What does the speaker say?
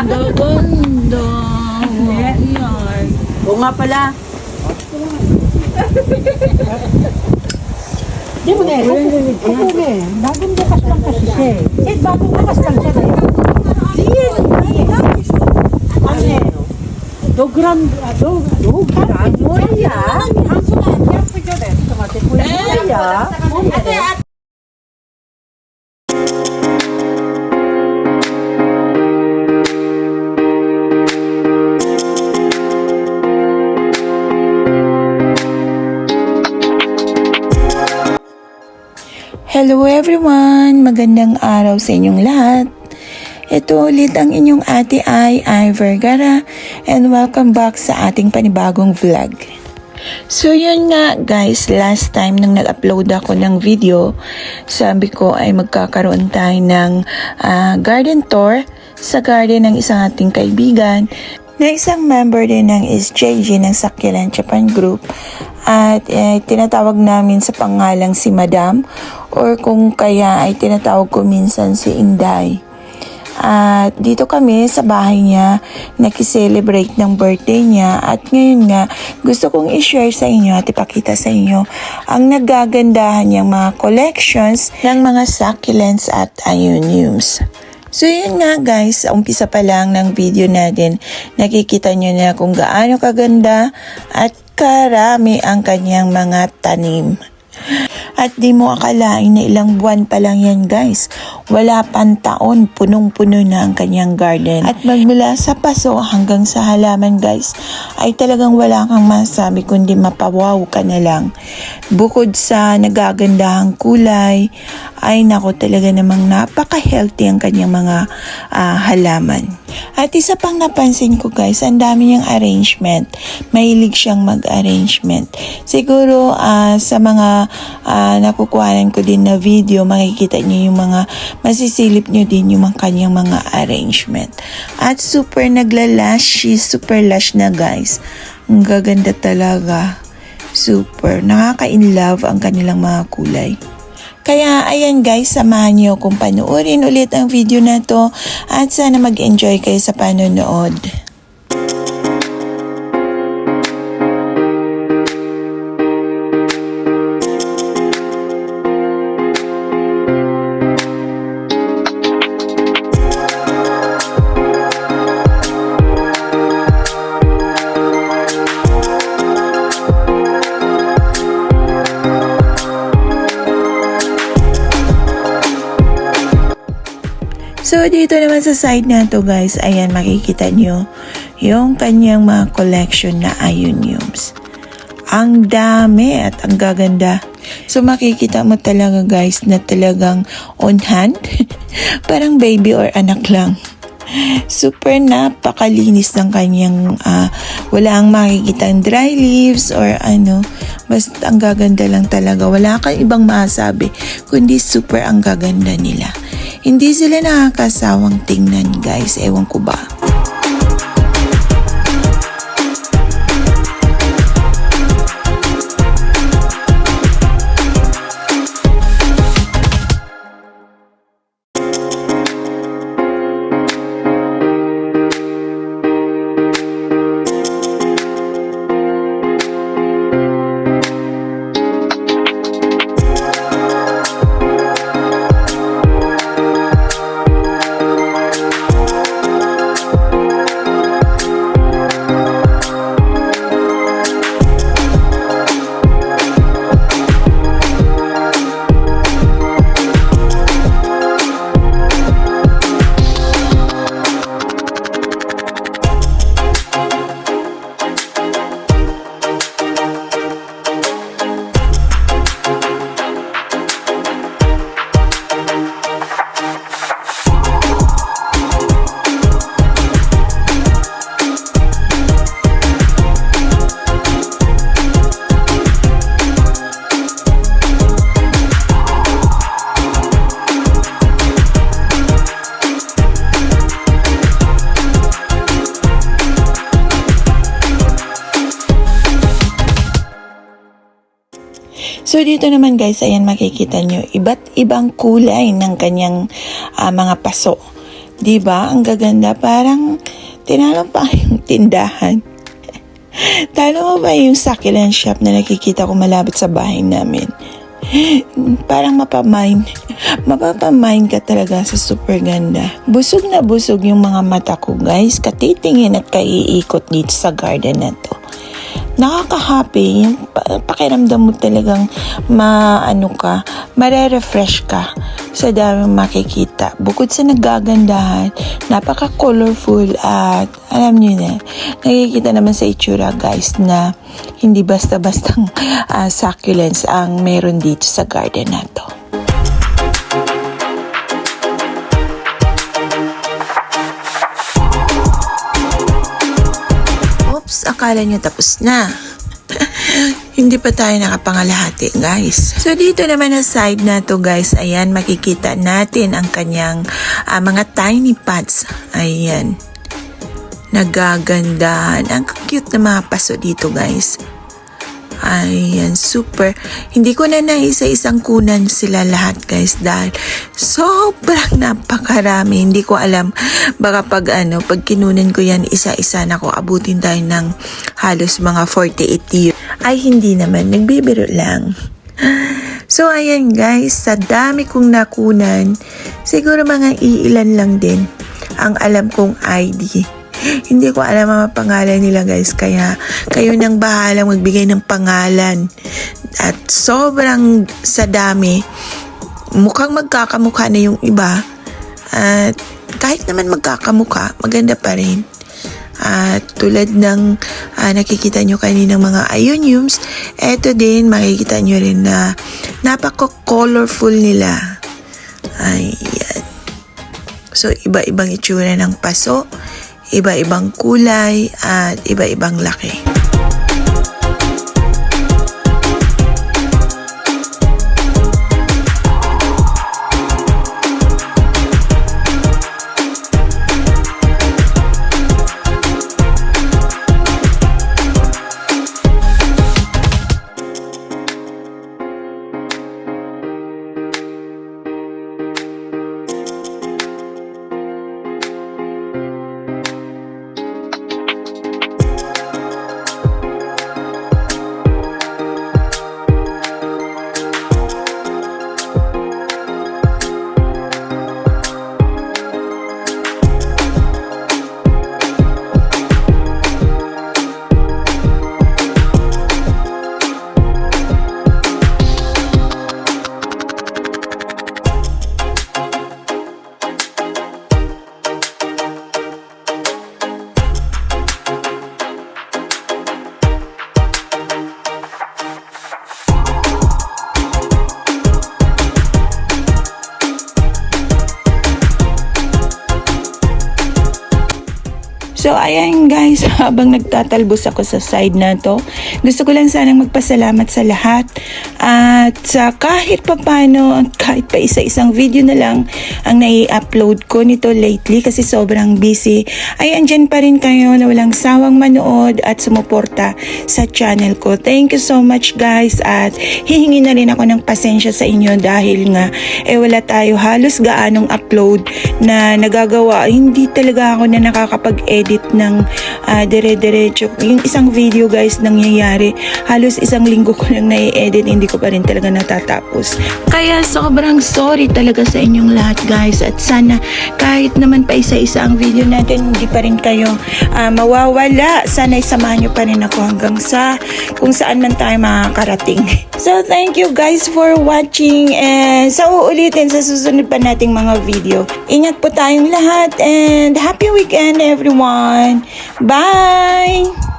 Ganda-ganda. Yan. Oo nga pala. Di mo eh, upo eh. Bagong bukas lang kasi siya eh. Eh, bagong bukas lang siya eh. Ano eh? Dogram, ah, do, dogram. Muya. Muya. Hello everyone! Magandang araw sa inyong lahat. Ito ulit ang inyong ate Ai, Ai Vergara, and welcome back sa ating panibagong vlog. So yun nga guys, last time nang nag-upload ako ng video, sabi ko ay magkakaroon tayo ng ah, garden tour sa garden ng isang ating kaibigan na isang member din ng SJG ng Sakyalan Japan Group at eh, tinatawag namin sa pangalang si Madam or kung kaya ay tinatawag ko minsan si Inday. At dito kami sa bahay niya, nakiselebrate ng birthday niya at ngayon nga gusto kong i-share sa inyo at ipakita sa inyo ang nagagandahan niyang mga collections ng mga succulents at ioniums. So yun nga guys, sa umpisa pa lang ng video natin, nakikita nyo na kung gaano kaganda at karami ang kanyang mga tanim. At di mo akalain na ilang buwan pa lang yan guys. Wala pang taon, punong-puno na ang kanyang garden. At magmula sa paso hanggang sa halaman guys, ay talagang wala kang masabi kundi mapawaw ka na lang. Bukod sa nagagandahang kulay, ay nako talaga namang napaka-healthy ang kanyang mga ah, halaman. At isa pang napansin ko guys, ang dami niyang arrangement. Mahilig siyang mag-arrangement. Siguro ah, sa mga ah, nakukuhanan ko din na video, makikita niyo yung mga masisilip niyo din yung mga kanyang mga arrangement. At super naglalash, she's super lush na guys. Ang gaganda talaga. Super. Nakaka-inlove ang kanilang mga kulay. Kaya ayan guys, samahan niyo kung panuorin ulit ang video na to at sana mag-enjoy kayo sa panonood. So dito naman sa side na to guys, ayan makikita nyo yung kanyang mga collection na ioniums. Ang dami at ang gaganda. So makikita mo talaga guys na talagang on hand. Parang baby or anak lang. Super napakalinis ng kanyang ah, wala ang makikita dry leaves or ano. Basta ang gaganda lang talaga. Wala kang ibang masabi kundi super ang gaganda nila. Hindi sila nakakasawang tingnan guys. Ewan ko ba. So dito naman guys, ayan makikita nyo, iba't ibang kulay ng kanyang ah, mga paso. ba? Ang gaganda. Parang tinalo pa yung tindahan. Talo mo ba yung succulent shop na nakikita ko malapit sa bahay namin? Parang mapamind. Mapapamind ka talaga sa super ganda. Busog na busog yung mga mata ko guys. Katitingin at kaiikot dito sa garden na to. Nakaka-happy. Yung pa- pakiramdam mo talagang maano ka, marerefresh ka sa daming makikita. Bukod sa nagagandahan, napaka-colorful at alam niyo na, nakikita naman sa itsura guys na hindi basta-bastang ah, succulents ang meron dito sa garden na to. Akala nyo tapos na. Hindi pa tayo nakapangalahati, guys. So, dito naman na side na to, guys. Ayan, makikita natin ang kanyang ah, mga tiny pots. Ayan. Nagagandahan. Ang cute na mga paso dito, guys. Ayan, super. Hindi ko na naisa-isang kunan sila lahat guys dahil sobrang napakarami. Hindi ko alam, baka pag ano, pag kinunan ko yan isa-isa na ko, abutin tayo ng halos mga 48 years. Ay, hindi naman. Nagbibiro lang. So, ayan guys, sa dami kong nakunan, siguro mga iilan lang din ang alam kong ID. Hindi ko alam ang pangalan nila guys, kaya kayo nang bahala magbigay ng pangalan. At sobrang sa dami, mukhang magkakamukha na yung iba. At kahit naman magkakamukha, maganda pa rin. At tulad ng ah, nakikita nyo kaninang mga ioniums, eto din makikita nyo rin na napaka-colorful nila. Ayan. So, iba-ibang itsura ng paso, iba-ibang kulay, at iba-ibang laki. So, ayan guys, habang nagtatalbos ako sa side na to, gusto ko lang sanang magpasalamat sa lahat at sa kahit papano, kahit pa isa-isang video na lang ang nai-upload ko nito lately kasi sobrang busy, ay andyan pa rin kayo na walang sawang manood at sumuporta sa channel ko. Thank you so much guys at hihingi na rin ako ng pasensya sa inyo dahil nga eh wala tayo halos gaanong upload na nagagawa. Hindi talaga ako na nakakapag-edit ng ah, dire-diretso. Yung isang video guys nangyayari, halos isang linggo ko lang nai-edit, hindi ko pa rin talaga natatapos. Kaya sobrang sorry talaga sa inyong lahat guys at sana kahit naman pa isa-isa ang video natin, hindi pa rin kayo ah, mawawala. Sana isamahan nyo pa rin ako hanggang sa kung saan man tayo makakarating. So thank you guys for watching and sa uulitin sa susunod pa nating mga video. Ingat po tayong lahat and happy weekend everyone. on. Bye.